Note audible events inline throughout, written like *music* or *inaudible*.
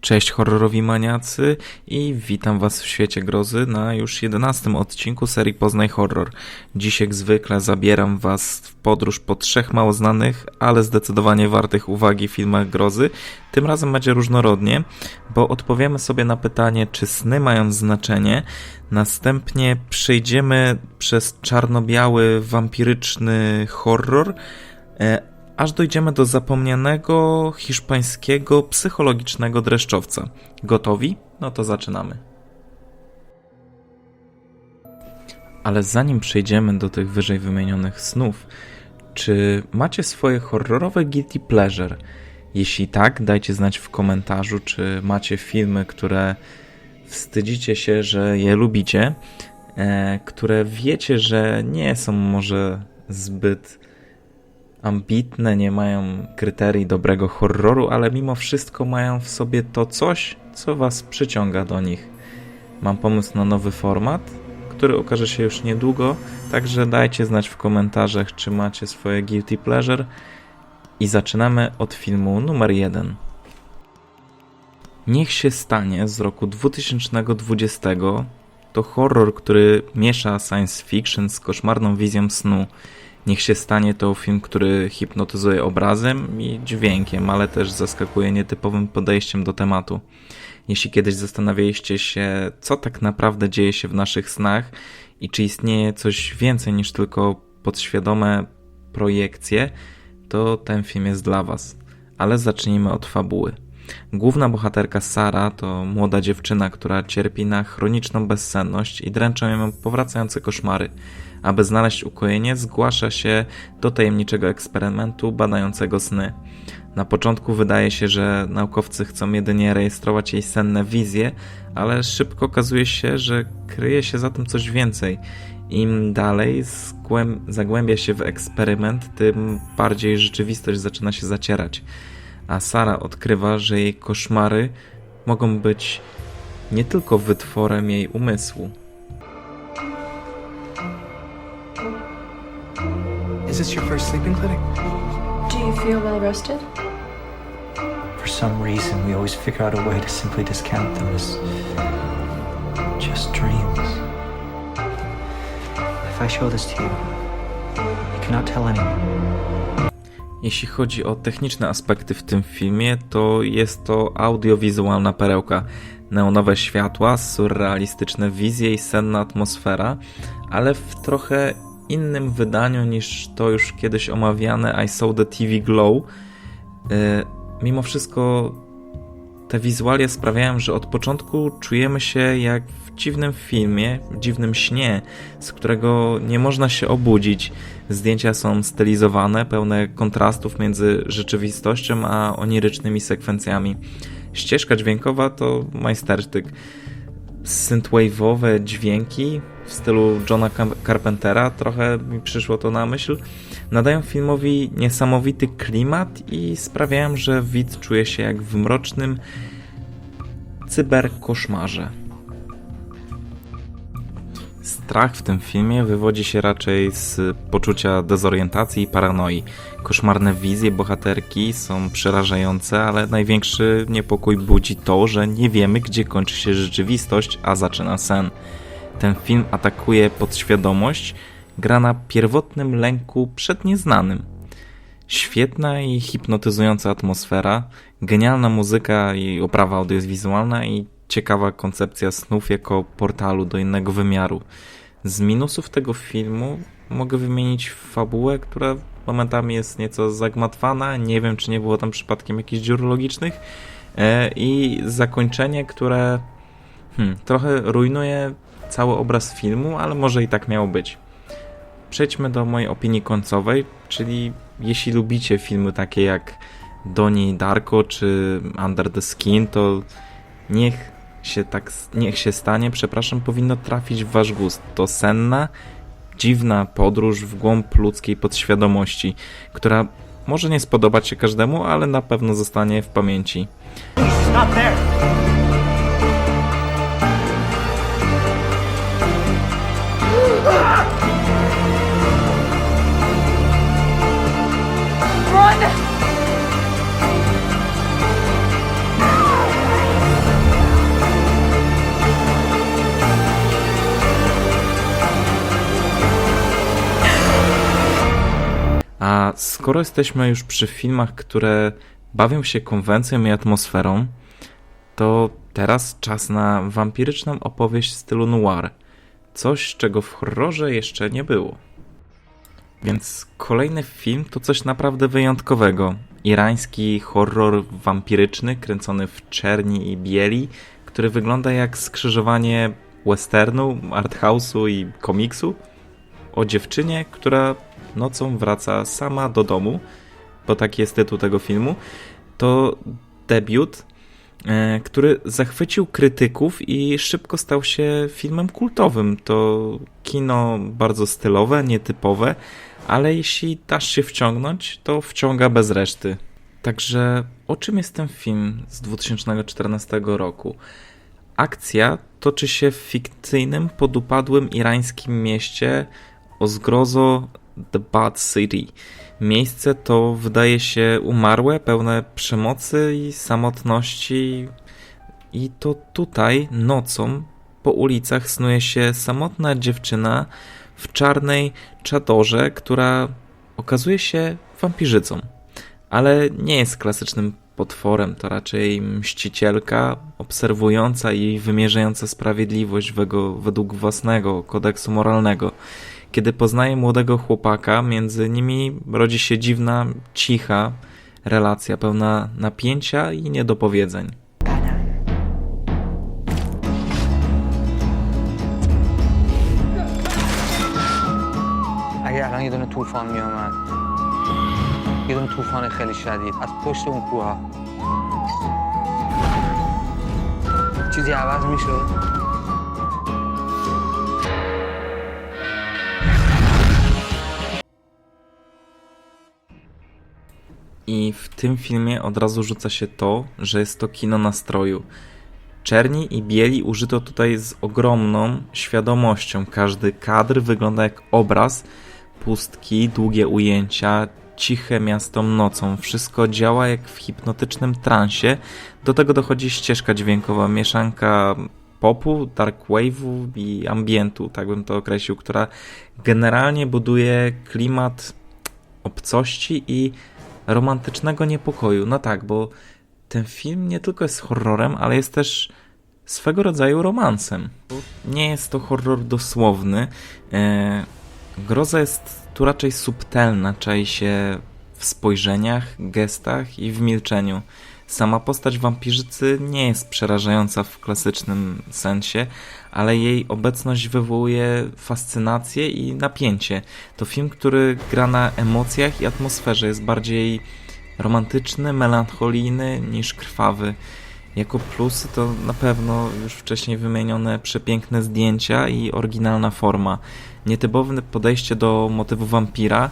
Cześć horrorowi maniacy i witam was w świecie grozy na już 11 odcinku serii Poznaj Horror. Dziś jak zwykle zabieram was w podróż po trzech mało znanych, ale zdecydowanie wartych uwagi filmach grozy. Tym razem będzie różnorodnie, bo odpowiemy sobie na pytanie, czy sny mają znaczenie. Następnie przejdziemy przez czarno-biały, wampiryczny horror, e, aż dojdziemy do zapomnianego hiszpańskiego psychologicznego dreszczowca. Gotowi? No to zaczynamy. Ale zanim przejdziemy do tych wyżej wymienionych snów, czy macie swoje horrorowe guilty pleasure? Jeśli tak, dajcie znać w komentarzu, czy macie filmy, które wstydzicie się, że je lubicie, e, które wiecie, że nie są może zbyt ambitne, nie mają kryterii dobrego horroru, ale mimo wszystko mają w sobie to coś, co was przyciąga do nich. Mam pomysł na nowy format, który ukaże się już niedługo, także dajcie znać w komentarzach, czy macie swoje guilty pleasure. I zaczynamy od filmu numer 1. Niech się stanie z roku 2020 to horror, który miesza science fiction z koszmarną wizją snu. Niech się stanie to film, który hipnotyzuje obrazem i dźwiękiem, ale też zaskakuje nietypowym podejściem do tematu. Jeśli kiedyś zastanawialiście się, co tak naprawdę dzieje się w naszych snach i czy istnieje coś więcej niż tylko podświadome projekcje, to ten film jest dla Was. Ale zacznijmy od fabuły. Główna bohaterka Sara to młoda dziewczyna, która cierpi na chroniczną bezsenność i dręczą ją powracające koszmary. Aby znaleźć ukojenie, zgłasza się do tajemniczego eksperymentu badającego sny. Na początku wydaje się, że naukowcy chcą jedynie rejestrować jej senne wizje, ale szybko okazuje się, że kryje się za tym coś więcej. Im dalej zagłębia się w eksperyment, tym bardziej rzeczywistość zaczyna się zacierać. A Sara odkrywa, że jej koszmary mogą być nie tylko wytworem jej umysłu. Is this your first sleeping clinic? Do you feel well rested? For some reason, we always figure out a way to simply discount them as just dreams. If I show this to you, you cannot tell anyone. Jeśli chodzi o techniczne aspekty w tym filmie, to jest to audiowizualna perełka. Neonowe światła, surrealistyczne wizje i senna atmosfera, ale w trochę innym wydaniu niż to już kiedyś omawiane I Saw the TV Glow. E, mimo wszystko te wizualia sprawiają, że od początku czujemy się jak w dziwnym filmie, w dziwnym śnie, z którego nie można się obudzić. Zdjęcia są stylizowane, pełne kontrastów między rzeczywistością a onirycznymi sekwencjami. Ścieżka dźwiękowa to majstersztyk. Synthwave'owe dźwięki w stylu Johna Carpentera, trochę mi przyszło to na myśl, nadają filmowi niesamowity klimat i sprawiają, że widz czuje się jak w mrocznym cyberkoszmarze. Strach w tym filmie wywodzi się raczej z poczucia dezorientacji i paranoi. Koszmarne wizje bohaterki są przerażające, ale największy niepokój budzi to, że nie wiemy, gdzie kończy się rzeczywistość, a zaczyna sen. Ten film atakuje podświadomość, gra na pierwotnym lęku przed nieznanym. Świetna i hipnotyzująca atmosfera, genialna muzyka i oprawa audiowizualna i ciekawa koncepcja snów jako portalu do innego wymiaru. Z minusów tego filmu mogę wymienić fabułę, która momentami jest nieco zagmatwana, nie wiem czy nie było tam przypadkiem jakichś dziur logicznych e, i zakończenie, które hmm, trochę rujnuje cały obraz filmu, ale może i tak miało być. Przejdźmy do mojej opinii końcowej, czyli jeśli lubicie filmy takie jak Donnie Darko czy Under the Skin, to niech się tak niech się stanie, przepraszam, powinno trafić w wasz gust. To senna, dziwna podróż w głąb ludzkiej podświadomości, która może nie spodobać się każdemu, ale na pewno zostanie w pamięci. Not there! A skoro jesteśmy już przy filmach, które bawią się konwencją i atmosferą, to teraz czas na wampiryczną opowieść w stylu noir. Coś, czego w horrorze jeszcze nie było. Więc kolejny film to coś naprawdę wyjątkowego. Irański horror wampiryczny, kręcony w czerni i bieli, który wygląda jak skrzyżowanie westernu, arthouse'u i komiksu o dziewczynie, która nocą wraca sama do domu, bo taki jest tytuł tego filmu. To debiut, e, który zachwycił krytyków i szybko stał się filmem kultowym. To kino bardzo stylowe, nietypowe, ale jeśli dasz się wciągnąć, to wciąga bez reszty. Także o czym jest ten film z 2014 roku? Akcja toczy się w fikcyjnym, podupadłym irańskim mieście o zgrozo The Bad City. Miejsce to wydaje się umarłe, pełne przemocy i samotności. I to tutaj nocą po ulicach snuje się samotna dziewczyna w czarnej czadorze, która okazuje się wampirzycą. Ale nie jest klasycznym potworem, to raczej mścicielka obserwująca i wymierzająca sprawiedliwość według własnego kodeksu moralnego. Kiedy poznaje młodego chłopaka, między nimi rodzi się dziwna, cicha relacja, pełna napięcia i niedopowiedzeń. اگه الان یه دونه طوفان میومد یه دونه طوفان خیلی شدید از پشت اون کوه ها چیزی عوض میشد I w tym filmie od razu rzuca się to, że jest to kino nastroju. Czerni i bieli użyto tutaj z ogromną świadomością. Każdy kadr wygląda jak obraz, pustki, długie ujęcia, ciche miasto nocą. Wszystko działa jak w hipnotycznym transie. Do tego dochodzi ścieżka dźwiękowa, mieszanka popu, dark wave'u i ambientu, tak bym to określił, która generalnie buduje klimat obcości i romantycznego niepokoju. No tak, bo ten film nie tylko jest horrorem, ale jest też swego rodzaju romansem. Nie jest to horror dosłowny. E, groza jest tu raczej subtelna, czai się w spojrzeniach, gestach i w milczeniu. Sama postać wampirzycy nie jest przerażająca w klasycznym sensie, ale jej obecność wywołuje fascynację i napięcie. To film, który gra na emocjach i atmosferze, jest bardziej romantyczny, melancholijny niż krwawy. Jako plusy to na pewno już wcześniej wymienione przepiękne zdjęcia i oryginalna forma. Nietypowe podejście do motywu wampira,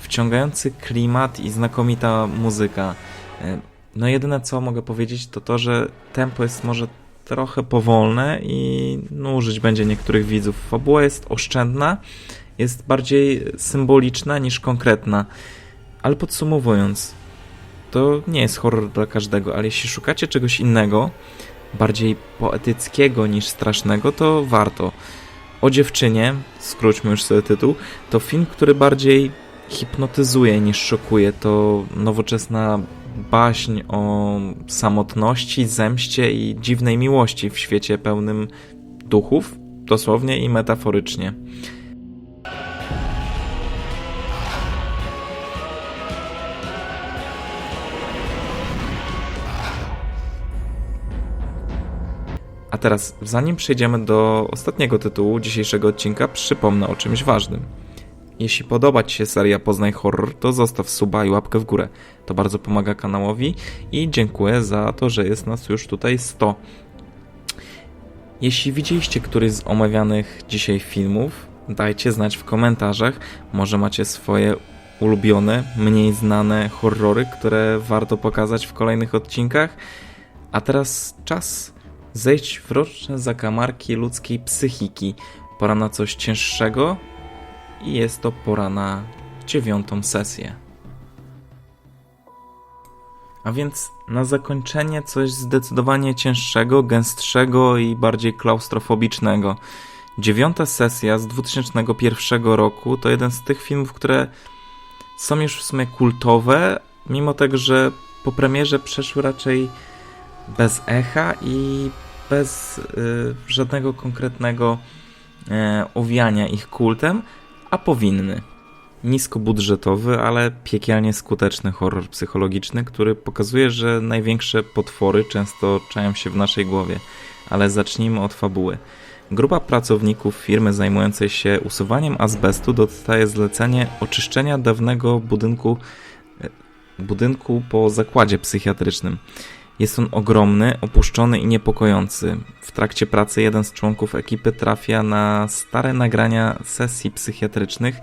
wciągający klimat i znakomita muzyka. No jedyne co mogę powiedzieć to to, że tempo jest może trochę powolne i nużyć będzie niektórych widzów. Fabuła jest oszczędna, jest bardziej symboliczna niż konkretna. Ale podsumowując, to nie jest horror dla każdego, ale jeśli szukacie czegoś innego, bardziej poetyckiego niż strasznego, to warto. O dziewczynie, skróćmy już sobie tytuł, to film, który bardziej hipnotyzuje niż szokuje. To nowoczesna baśń o samotności, zemście i dziwnej miłości w świecie pełnym duchów, dosłownie i metaforycznie. A teraz, zanim przejdziemy do ostatniego tytułu dzisiejszego odcinka, przypomnę o czymś ważnym. Jeśli podoba Ci się seria Poznaj Horror, to zostaw suba i łapkę w górę. To bardzo pomaga kanałowi i dziękuję za to, że jest nas już tutaj 100. Jeśli widzieliście któryś z omawianych dzisiaj filmów, dajcie znać w komentarzach. Może macie swoje ulubione, mniej znane horrory, które warto pokazać w kolejnych odcinkach. A teraz czas zejść w roczne zakamarki ludzkiej psychiki. Pora na coś cięższego i jest to pora na dziewiątą sesję. A więc na zakończenie coś zdecydowanie cięższego, gęstszego i bardziej klaustrofobicznego. Dziewiąta sesja z 2001 roku to jeden z tych filmów, które są już w sumie kultowe, mimo tego, że po premierze przeszły raczej bez echa i bez y, żadnego konkretnego e, owiania ich kultem, a powinny. Niskobudżetowy, ale piekielnie skuteczny horror psychologiczny, który pokazuje, że największe potwory często czają się w naszej głowie. Ale zacznijmy od fabuły. Grupa pracowników firmy zajmującej się usuwaniem azbestu dostaje zlecenie oczyszczenia dawnego budynku, e, budynku po zakładzie psychiatrycznym. Jest on ogromny, opuszczony i niepokojący. W trakcie pracy jeden z członków ekipy trafia na stare nagrania sesji psychiatrycznych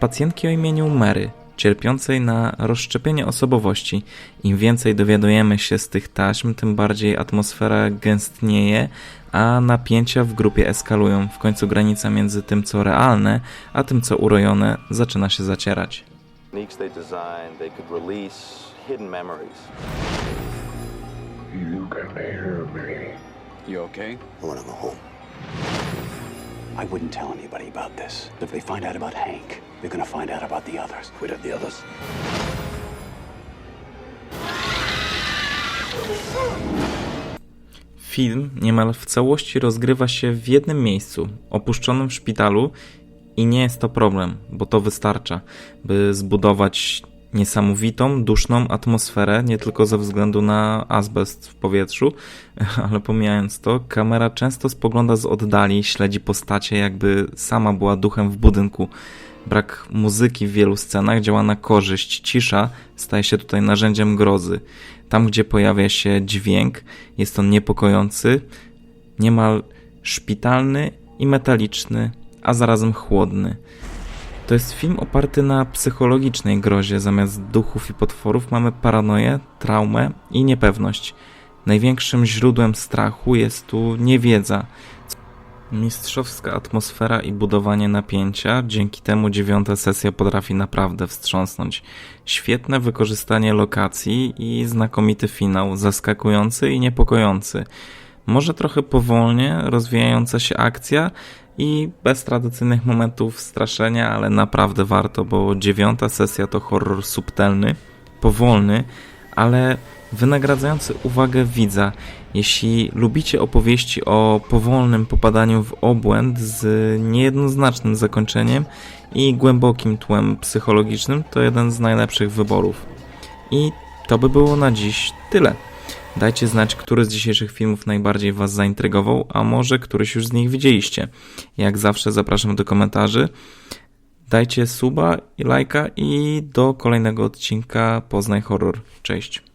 pacjentki o imieniu Mary, cierpiącej na rozszczepienie osobowości. Im więcej dowiadujemy się z tych taśm, tym bardziej atmosfera gęstnieje, a napięcia w grupie eskalują. W końcu granica między tym, co realne, a tym, co urojone, zaczyna się zacierać. hidden memories. You can hear me. You okay? I want to go home. I wouldn't tell anybody about this. If they find out about Hank, they're gonna find out about the others. Quit of the others. Film niemal w całości rozgrywa się w jednym miejscu, opuszczonym szpitalu, i nie jest to problem, bo to wystarcza, by zbudować niesamowitą, duszną atmosferę, nie tylko ze względu na azbest w powietrzu, *laughs* ale pomijając to, kamera często spogląda z oddali, śledzi postacie, jakby sama była duchem w budynku. Brak muzyki w wielu scenach działa na korzyść, cisza staje się tutaj narzędziem grozy. Tam, gdzie pojawia się dźwięk, jest on niepokojący, niemal szpitalny i metaliczny, a zarazem chłodny. To jest film oparty na psychologicznej grozie. Zamiast duchów i potworów mamy paranoję, traumę i niepewność. Największym źródłem strachu jest tu niewiedza. Mistrzowska atmosfera i budowanie napięcia, dzięki temu dziewiąta sesja potrafi naprawdę wstrząsnąć. Świetne wykorzystanie lokacji i znakomity finał, zaskakujący i niepokojący. Może trochę powolnie rozwijająca się akcja i bez tradycyjnych momentów straszenia, ale naprawdę warto, bo dziewiąta sesja to horror subtelny, powolny, ale wynagradzający uwagę widza. Jeśli lubicie opowieści o powolnym popadaniu w obłęd z niejednoznacznym zakończeniem i głębokim tłem psychologicznym, to jeden z najlepszych wyborów. I to by było na dziś tyle. Dajcie znać, który z dzisiejszych filmów najbardziej Was zaintrygował, a może któryś już z nich widzieliście. Jak zawsze zapraszam do komentarzy. Dajcie suba i lajka i do kolejnego odcinka Poznaj Horror. Cześć.